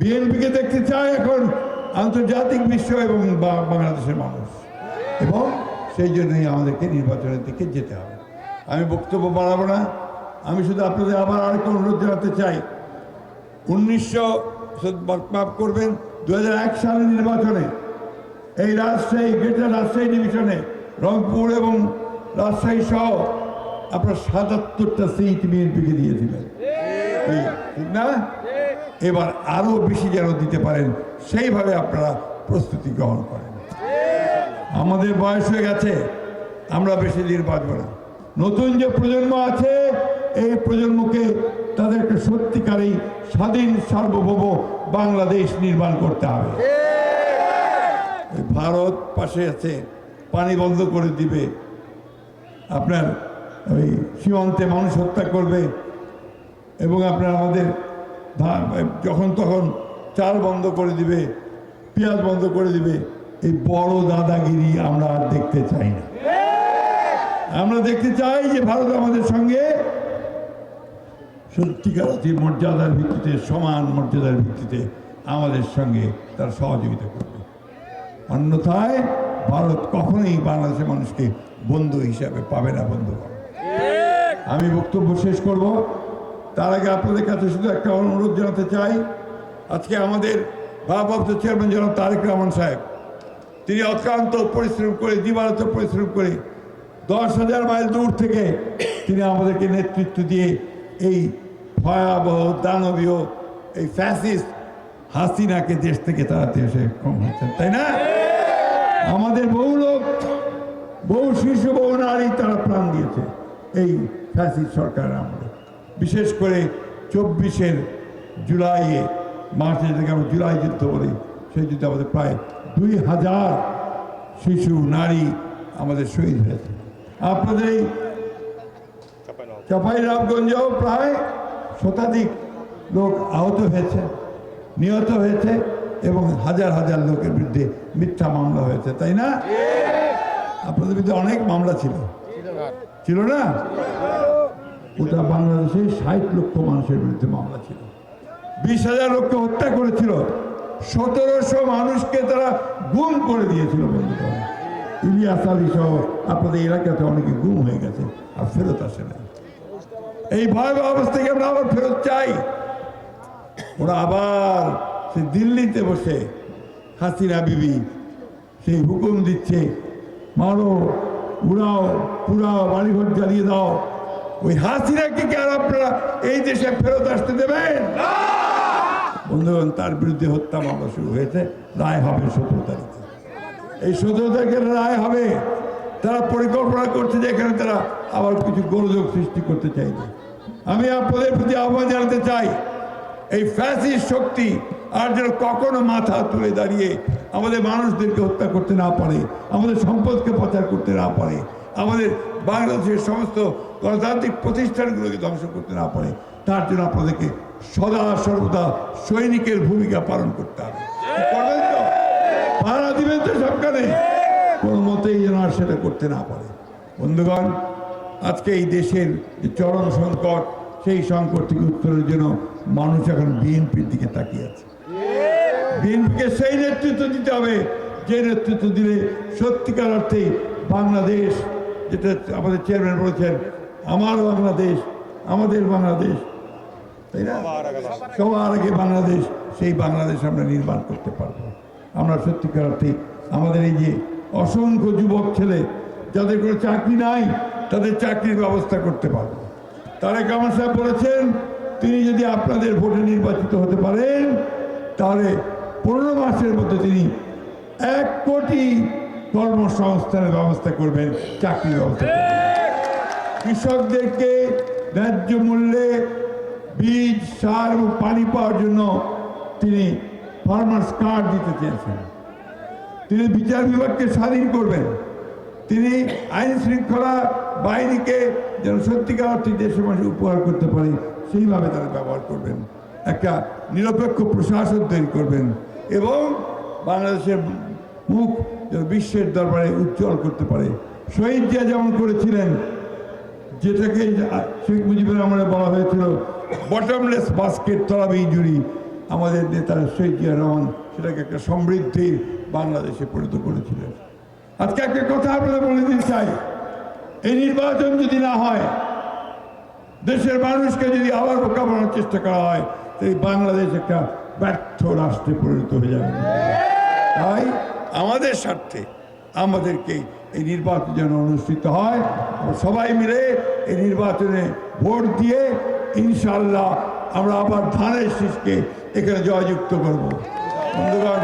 বিএনপিকে দেখতে চায় এখন আন্তর্জাতিক বিশ্ব এবং বাংলাদেশের মানুষ। এবং সেই জন্যই আমাদেরকে নির্বাচনের দিকে যেতে হবে। আমি বক্তব্য বাড়াবো না। আমি শুধু আপনাদের আবার আরেকটা অনুরোধ জানাতে চাই। উনিশশো মাফ করবেন দু হাজার এক সালের নির্বাচনে এই রাজশাহী গ্রেটার রাজশাহী ডিভিশনে রংপুর এবং রাজশাহী সহ আপনার সাতাত্তরটা সিট বিএনপিকে দিয়েছিলেন। ঠিক। না? এবার আরও বেশি যেন দিতে পারেন, সেইভাবে আপনারা প্রস্তুতি গ্রহণ করেন। আমাদের বয়স হয়ে গেছে, আমরা বেশি দিন বাঁচব না। নতুন যে প্রজন্ম আছে, এই প্রজন্মকে তাদেরকে সত্যিকারই স্বাধীন, সার্বভৌম বাংলাদেশ নির্মাণ করতে হবে। ভারত পাশে আছে, পানি বন্ধ করে দিবে। আপনার ওই সীমান্তে মানুষ হত্যা করবে এবং আপনার আমাদের যখন তখন চাল বন্ধ করে দিবে, পেঁয়াজ বন্ধ করে দিবে, এই বড় দাদাগিরি আমরা আর দেখতে চাই না। আমরা দেখতে চাই যে ভারত আমাদের সঙ্গে সত্যিকার মর্যাদার ভিত্তিতে, সমান মর্যাদার ভিত্তিতে আমাদের সঙ্গে তার সহযোগিতা করবে। অন্যথায় ভারত কখনোই বাংলাদেশের মানুষকে বন্ধু হিসাবে পাবে না বন্ধুগণ আমি বক্তব্য শেষ করব। তার আগে আপনাদের কাছে শুধু একটা অনুরোধ জানাতে চাই। আজকে আমাদের ভারপ্রাপ্ত চেয়ারম্যান জনাব তারেক রহমান সাহেব, তিনি অক্লান্ত পরিশ্রম করে দিবারত পরিশ্রম করে দশ হাজার মাইল দূর থেকে তিনি আমাদেরকে নেতৃত্ব দিয়ে এই ভয়াবহ, দানবীয়, এই ফ্যাসিস্ট হাসিনাকে দেশ থেকে তাড়াতে এসে কম হয়েছেন তাই না? আমাদের বহু লোক, বহু শিশু বহু নারী তারা প্রাণ দিয়েছে, এই ফ্যাসিস্ট সরকার আমলে বিশেষ করে চব্বিশের জুলাইয়ে মার্চে যেটাকে আমরা জুলাই যুদ্ধ বলি সেই যুদ্ধে আমাদের প্রায় দুই হাজার শিশু নারী আমাদের শহীদ হয়েছে। আপনাদের এই চাঁপাইনবাবগঞ্জেও প্রায় শতাধিক লোক আহত হয়েছে নিহত হয়েছে এবং হাজার হাজার লোকের বিরুদ্ধে মিথ্যা মামলা হয়েছে তাই না? আপনাদের বিরুদ্ধে অনেক মামলা ছিল। ছিল না? ওটা বাংলাদেশে ষাট লক্ষ মানুষের বিরুদ্ধে মামলা ছিল। বিশ হাজার লোককে হত্যা করেছিল। সতেরোশো মানুষকে তারা গুম করে দিয়েছিল বন্ধুগণ ইলিয়াস আলী সহ আপনাদের এলাকাতে অনেকে গুম হয়ে গেছে আর ফেরত আসে না এই ভয়াবহ অবস্থাকে আমরা আবার ফেরত চাই। ওরা আবার সে দিল্লিতে বসে হাসিনা বিবি সেই হুকুম দিচ্ছে, মারো, উড়াও, পুরাও, বাড়িঘর জ্বালিয়ে দাও। ওই হাসিনাকে কি আর আপনারা এই দেশে ফেরত আসতে দেবেন? বন্ধুগণ তার বিরুদ্ধে হত্যা মামলা শুরু হয়েছে। রায় হবে সতেরো তারিখে। এই সতেরো তারিখে রায় হবে। তারা পরিকল্পনা করছে যে এখানে তারা আবার কিছু গোলযোগ সৃষ্টি করতে চাইছে আমি আপনাদের প্রতি আহ্বান জানাতে চাই এই ফ্যাসিস শক্তি আর যেন কখনো মাথা তুলে দাঁড়িয়ে আমাদের মানুষদেরকে হত্যা করতে না পারে আমাদের সম্পদকে পাচার করতে না পারে আমাদের বাংলাদেশের সমস্ত গণতান্ত্রিক প্রতিষ্ঠানগুলোকে ধ্বংস করতে না পারে, তার জন্য আপনাদেরকে সদা সর্বদা সৈনিকের ভূমিকা পালন করতে হবে। করবেন তো দিবেন তো সবখানে। কোনো মতেই যেন আর সেটা করতে না পারে। বন্ধুগণ, আজকে এই দেশের যে চরম সংকট, সেই সংকট থেকে উত্তরের জন্য মানুষ এখন বিএনপির দিকে তাকিয়ে আছে। বিএনপিকে সেই নেতৃত্ব দিতে হবে, যে নেতৃত্ব দিলে সত্যিকার অর্থে বাংলাদেশ যেটা আমাদের চেয়ারম্যান বলেছেন, আমার বাংলাদেশ, আমাদের বাংলাদেশ। তাই না? সবার আগে বাংলাদেশ, সেই বাংলাদেশ আমরা নির্মাণ করতে পারব। আমরা সত্যিকার অর্থে আমাদের এই যে অসংখ্য যুবক ছেলে, যাদের কোনো চাকরি নাই, তাদের চাকরির ব্যবস্থা করতে পারব। তারেক রহমান সাহেব বলেছেন, তিনি যদি আপনাদের ভোটে নির্বাচিত হতে পারেন, তাহলে পনেরো মাসের মধ্যে তিনি এক কোটি কর্মসংস্থানের ব্যবস্থা করবেন, চাকরির ব্যবস্থা কৃষকদেরকে ন্যায্য মূল্যে বীজ, সার এবং পানি পাওয়ার জন্য তিনি ফার্মার্স কার্ড দিতে চেয়েছেন। তিনি বিচার বিভাগকে স্বাধীন করবেন। তিনি আইন শৃঙ্খলা বাহিনীকে যেন সত্যিকার অর্থে মানুষ উপহার করতে পারে, সেইভাবে তারা ব্যবহার করবেন। একটা নিরপেক্ষ প্রশাসন তৈরি করবেন এবং বাংলাদেশের মুখ বিশ্বের দরবারে উজ্জ্বল করতে পারে। শহীদ জিয়া যেমন করেছিলেন, যেটাকে শেখ মুজিবুর রহমানের বলা হয়েছিল বটমলেস বাস্কেট তলাবি ইঞ্জুরি আমাদের নেতারা শহীদ জিয়া রহমান সেটাকে একটা সমৃদ্ধি বাংলাদেশে পরিণত করেছিলেন। আজকে একটা কথা আপনাদের বলে দিতে চাই। এই নির্বাচন যদি না হয়, দেশের মানুষকে যদি আবার বোকা বানানোর চেষ্টা করা হয় তাই বাংলাদেশ একটা ব্যর্থ রাষ্ট্রে পরিণত হয়ে যাবে। তাই আমাদের স্বার্থে আমাদেরকে এই নির্বাচন যেন অনুষ্ঠিত হয়। সবাই মিলে এই নির্বাচনে ভোট দিয়ে ইনশাল্লাহ আমরা আবার ধানের শীষকে এখানে জয়যুক্ত করব। বন্ধুগণ